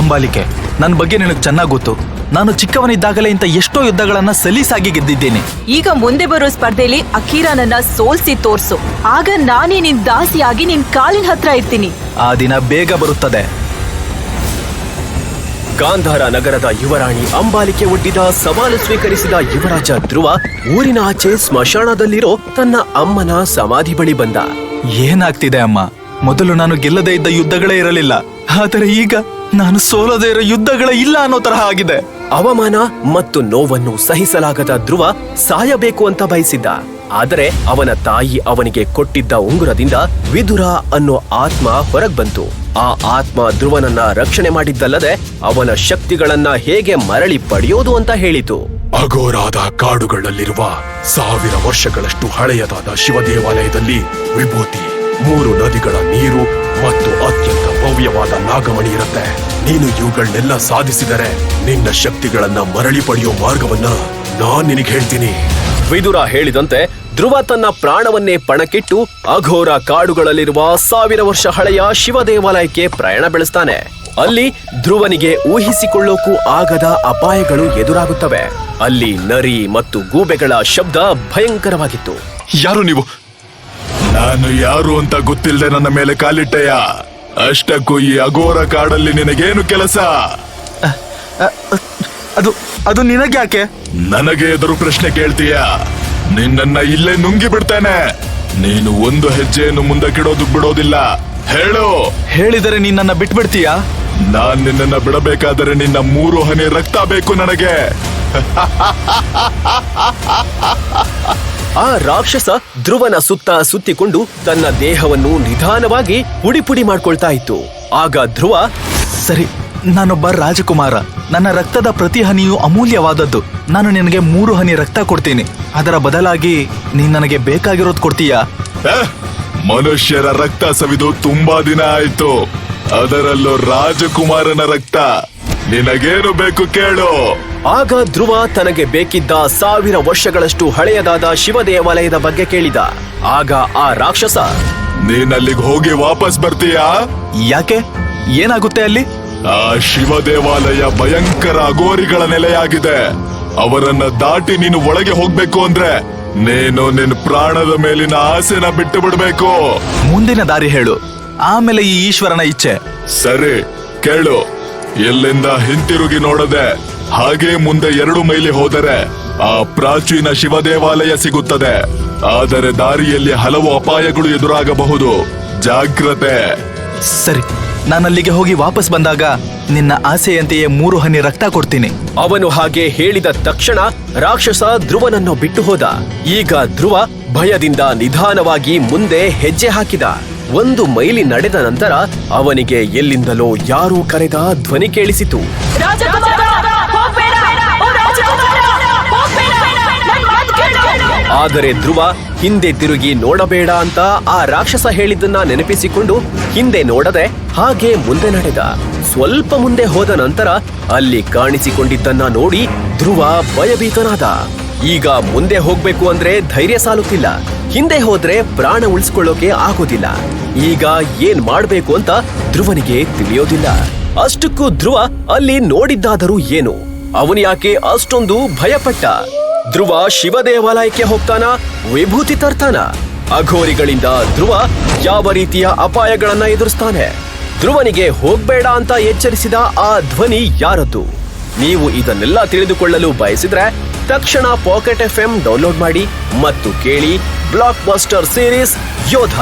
ಅಂಬಾಲಿಕೆ. ನನ್ನ ಬಗ್ಗೆ ನಿನಗೆ ಚೆನ್ನಾಗಿ ಗೊತ್ತು. ನಾನು ಚಿಕ್ಕವನಿದ್ದಾಗಲೇ ಇಂಥ ಎಷ್ಟೋ ಯುದ್ಧಗಳನ್ನ ಸಲೀಸಾಗಿ ಗೆದ್ದಿದ್ದೇನೆ. ಈಗ ಮುಂದೆ ಬರೋ ಸ್ಪರ್ಧೆಯಲ್ಲಿ ಅಖೀರಾನನ್ನ ಸೋಲ್ಸಿ ತೋರ್ಸು. ಆಗ ನಾನೇ ನಿನ್ ದಾಸಿಯಾಗಿ ನಿನ್ ಕಾಲಿನ ಹತ್ರ ಇರ್ತೀನಿ. ಆ ದಿನ ಬೇಗ ಬರುತ್ತದೆ. ಗಾಂಧಾರ ನಗರದ ಯುವರಾಣಿ ಅಂಬಾಲಿಕೆ ಒಡ್ಡಿದ ಸವಾಲು ಸ್ವೀಕರಿಸಿದ ಯುವರಾಜ ಧ್ರುವ ಊರಿನ ಆಚೆ ಸ್ಮಶಾನದಲ್ಲಿರೋ ತನ್ನ ಅಮ್ಮನ ಸಮಾಧಿ ಬಳಿ ಬಂದ. ಏನಾಗ್ತಿದೆ ಅಮ್ಮ? ಮೊದಲು ನಾನು ಗೆಲ್ಲದೇ ಇದ್ದ ಯುದ್ಧಗಳೇ ಇರಲಿಲ್ಲ. ಆದರೆ ಈಗ ನಾನು ಸೋಲದೇ ಇರೋ ಯುದ್ಧಗಳೇ ಇಲ್ಲ ಅನ್ನೋ ತರಹ ಆಗಿದೆ. ಅವಮಾನ ಮತ್ತು ನೋವನ್ನು ಸಹಿಸಲಾಗದ ಧ್ರುವ ಸಾಯಬೇಕು ಅಂತ ಬಯಸಿದ್ದ. ಆದರೆ ಅವನ ತಾಯಿ ಅವನಿಗೆ ಕೊಟ್ಟಿದ್ದ ಉಂಗುರದಿಂದ ವಿದುರ ಅನ್ನೋ ಆತ್ಮ ಹೊರಗ್ ಬಂತು. ಆ ಆತ್ಮ ಧ್ರುವನನ್ನ ರಕ್ಷಣೆ ಮಾಡಿದ್ದಲ್ಲದೆ ಅವನ ಶಕ್ತಿಗಳನ್ನ ಹೇಗೆ ಮರಳಿ ಪಡೆಯೋದು ಅಂತ ಹೇಳಿತು. ಅಘೋರಾದ ಕಾಡುಗಳಲ್ಲಿರುವ ಸಾವಿರ ವರ್ಷಗಳಷ್ಟು ಹಳೆಯದಾದ ಶಿವ ದೇವಾಲಯದಲ್ಲಿ ವಿಭೂತಿ ಮೂರು ನದಿಗಳ ನೀರು ಮತ್ತು ಅತ್ಯಂತ ಭವ್ಯವಾದ ನಾಗಮಣಿ ಇರುತ್ತೆ. ನೀನು ಇವುಗಳನ್ನೆಲ್ಲ ಸಾಧಿಸಿದರೆ ನಿನ್ನ ಶಕ್ತಿಗಳನ್ನ ಮರಳಿ ಪಡೆಯೋ ಮಾರ್ಗವನ್ನ ನಾನ್ ನಿನಗೆ ಹೇಳ್ತೀನಿ. ವಿದುರ ಹೇಳಿದಂತೆ ಧ್ರುವ ತನ್ನ ಪ್ರಾಣವನ್ನೇ ಪಣಕ್ಕಿಟ್ಟು ಅಘೋರ ಕಾಡುಗಳಲ್ಲಿರುವ ಸಾವಿರ ವರ್ಷ ಹಳೆಯ ಶಿವ ದೇವಾಲಯಕ್ಕೆ ಪ್ರಯಾಣ ಬೆಳೆಸ್ತಾನೆ. ಅಲ್ಲಿ ಧ್ರುವನಿಗೆ ಊಹಿಸಿಕೊಳ್ಳೋಕೂ ಆಗದ ಅಪಾಯಗಳು ಎದುರಾಗುತ್ತವೆ. ಅಲ್ಲಿ ನರಿ ಮತ್ತು ಗೂಬೆಗಳ ಶಬ್ದ ಭಯಂಕರವಾಗಿತ್ತು. ಯಾರು ನೀವು? ನಾನು ಯಾರು ಅಂತ ಗೊತ್ತಿಲ್ಲದೆ ನನ್ನ ಮೇಲೆ ಕಾಲಿಟ್ಟೆಯ? ಅಷ್ಟಕ್ಕೂ ಈ ಅಘೋರ ಕಾಡಲ್ಲಿ ನಿನಗೇನು ಕೆಲಸ? ಅದು ಅದು ನಿನಗ್ಯಾಕೆ? ನನಗೆ ಎದುರು ಪ್ರಶ್ನೆ ಕೇಳ್ತೀಯ? ನಿನ್ನನ್ನ ಇಲ್ಲೇ ನುಂಗಿ ಬಿಡ್ತೇನೆ. ನೀನು ಒಂದು ಹೆಜ್ಜೆಯನ್ನು ಮುಂದಕ್ಕಿಡೋದು ಬಿಡೋದಿಲ್ಲ. ಹೇಳು. ಹೇಳಿದರೆ ನೀನ್ ನನ್ನ ಬಿಟ್ಬಿಡ್ತೀಯಾ? ನಾನ್ ನಿನ್ನನ್ನ ಬಿಡಬೇಕಾದರೆ ನಿನ್ನ ಮೂರು ಹನಿ ರಕ್ತ ಬೇಕು ನನಗೆ. ಆ ರಾಕ್ಷಸ ಧ್ರುವನ ಸುತ್ತ ಸುತ್ತಿಕೊಂಡು ತನ್ನ ದೇಹವನ್ನು ನಿಧಾನವಾಗಿ ಪುಡಿ ಪುಡಿ ಮಾಡ್ಕೊಳ್ತಾ ಇತ್ತು. ಆಗ ಧ್ರುವ, ಸರಿ, ನಾನೊಬ್ಬ ರಾಜಕುಮಾರ. ನನ್ನ ರಕ್ತದ ಪ್ರತಿ ಹನಿಯು ಅಮೂಲ್ಯವಾದದ್ದು. ನಾನು ನಿನಗೆ ಮೂರು ಹನಿ ರಕ್ತ ಕೊಡ್ತೀನಿ. ಅದರ ಬದಲಾಗಿ ನೀನ್ ನನಗೆ ಬೇಕಾಗಿರೋದು ಕೊಡ್ತೀಯಾ? ಮನುಷ್ಯರ ರಕ್ತ ಸವಿದು ತುಂಬಾ ದಿನ ಆಯ್ತು. ಅದರಲ್ಲೂ ರಾಜಕುಮಾರನ ರಕ್ತ. ನಿನಗೇನು ಬೇಕು ಕೇಳು. ಆಗ ಧ್ರುವ ತನಗೆ ಬೇಕಿದ್ದ ಸಾವಿರ ವರ್ಷಗಳಷ್ಟು ಹಳೆಯದಾದ ಶಿವ ದೇವಾಲಯದ ಬಗ್ಗೆ ಕೇಳಿದ. ಆಗ ಆ ರಾಕ್ಷಸ ನೀನಲ್ಲಿಗೆ ಹೋಗಿ ವಾಪಸ್ ಬರ್ತೀಯಾ? ಯಾಕೆ? ಏನಾಗುತ್ತೆ ಅಲ್ಲಿ? ಆ ಶಿವ ದೇವಾಲಯ ಭಯಂಕರ ಅಗೋರಿಗಳ ನೆಲೆಯಾಗಿದೆ. ಅವರನ್ನ ದಾಟಿ ನೀನು ಒಳಗೆ ಹೋಗ್ಬೇಕು ಅಂದ್ರೆ ನೀನು ನಿನ್ ಪ್ರಾಣದ ಮೇಲಿನ ಆಸೆನ ಬಿಟ್ಟು ಬಿಡ್ಬೇಕು ಮುಂದಿನ ದಾರಿ ಹೇಳು. ಆಮೇಲೆ ಈ ಈಶ್ವರನ ಇಚ್ಛೆ. ಸರಿ ಕೇಳು. ಎಲ್ಲಿಂದ ಹಿಂತಿರುಗಿ ನೋಡದೆ ಹಾಗೆ ಮುಂದೆ ಎರಡು ಮೈಲಿ ಹೋದರೆ ಆ ಪ್ರಾಚೀನ ಶಿವ ದೇವಾಲಯ ಸಿಗುತ್ತದೆ. ಆದರೆ ದಾರಿಯಲ್ಲಿ ಹಲವು ಅಪಾಯಗಳು ಎದುರಾಗಬಹುದು. ಜಾಗ್ರತೆ. ಸರಿ ನಾನಲ್ಲಿಗೆ ಹೋಗಿ ವಾಪಸ್ ಬಂದಾಗ ನಿನ್ನ ಆಸೆಯಂತೆಯೇ ಮೂರು ಹನಿ ರಕ್ತ ಕೊಡ್ತೀನಿ. ಅವನು ಹಾಗೆ ಹೇಳಿದ ತಕ್ಷಣ ರಾಕ್ಷಸ ಧ್ರುವನನ್ನು ಬಿಟ್ಟು ಹೋದ. ಈಗ ಧ್ರುವ ಭಯದಿಂದ ನಿಧಾನವಾಗಿ ಮುಂದೆ ಹೆಜ್ಜೆ ಹಾಕಿದ. ಒಂದು ಮೈಲಿ ನಡೆದ ನಂತರ ಅವನಿಗೆ ಎಲ್ಲಿಂದಲೋ ಯಾರೂ ಕರೆದ ಧ್ವನಿ ಕೇಳಿಸಿತು. ಆದರೆ ಧ್ರುವ, ಹಿಂದೆ ತಿರುಗಿ ನೋಡಬೇಡ ಅಂತ ಆ ರಾಕ್ಷಸ ಹೇಳಿದ್ದನ್ನ ನೆನಪಿಸಿಕೊಂಡು ಹಿಂದೆ ನೋಡದೆ ಹಾಗೆ ಮುಂದೆ ನಡೆದ. ಸ್ವಲ್ಪ ಮುಂದೆ ಹೋದ ನಂತರ ಅಲ್ಲಿ ಕಾಣಿಸಿಕೊಂಡಿದ್ದನ್ನ ನೋಡಿ ಧ್ರುವ ಭಯಭೀತನಾದ. ಈಗ ಮುಂದೆ ಹೋಗ್ಬೇಕು ಅಂದ್ರೆ ಧೈರ್ಯ ಸಾಲುತ್ತಿಲ್ಲ. ಹಿಂದೆ ಹೋದ್ರೆ ಪ್ರಾಣ ಉಳಿಸ್ಕೊಳ್ಳೋಕೆ ಆಗೋದಿಲ್ಲ. ಈಗ ಏನ್ ಮಾಡ್ಬೇಕು ಅಂತ ಧ್ರುವನಿಗೆ ತಿಳಿಯೋದಿಲ್ಲ. ಅಷ್ಟಕ್ಕೂ ಧ್ರುವ ಅಲ್ಲಿ ನೋಡಿದ್ದಾದರೂ ಏನು? ಅವನು ಯಾಕೆ ಅಷ್ಟೊಂದು ಭಯಪಟ್ಟ? ಧ್ರುವ ಶಿವ ದೇವಾಲಯಕ್ಕೆ ಹೋಗ್ತಾನ? ವಿಭೂತಿ ತರ್ತಾನ? ಅಘೋರಿಗಳಿಂದ ಧ್ರುವ ಯಾವ ರೀತಿಯ ಅಪಾಯಗಳನ್ನ ಎದುರಿಸ್ತಾನೆ? ಧ್ರುವನಿಗೆ ಹೋಗ್ಬೇಡ ಅಂತ ಎಚ್ಚರಿಸಿದ ಆ ಧ್ವನಿ ಯಾರದ್ದು? ನೀವು ಇದನ್ನೆಲ್ಲ ತಿಳಿದುಕೊಳ್ಳಲು ಬಯಸಿದ್ರೆ ತಕ್ಷಣ ಪಾಕೆಟ್ ಎಫ್ ಡೌನ್ಲೋಡ್ ಮಾಡಿ ಮತ್ತು ಕೇಳಿ ಬ್ಲಾಕ್ ಬಸ್ಟರ್ ಸೀರೀಸ್ ಯೋಧ.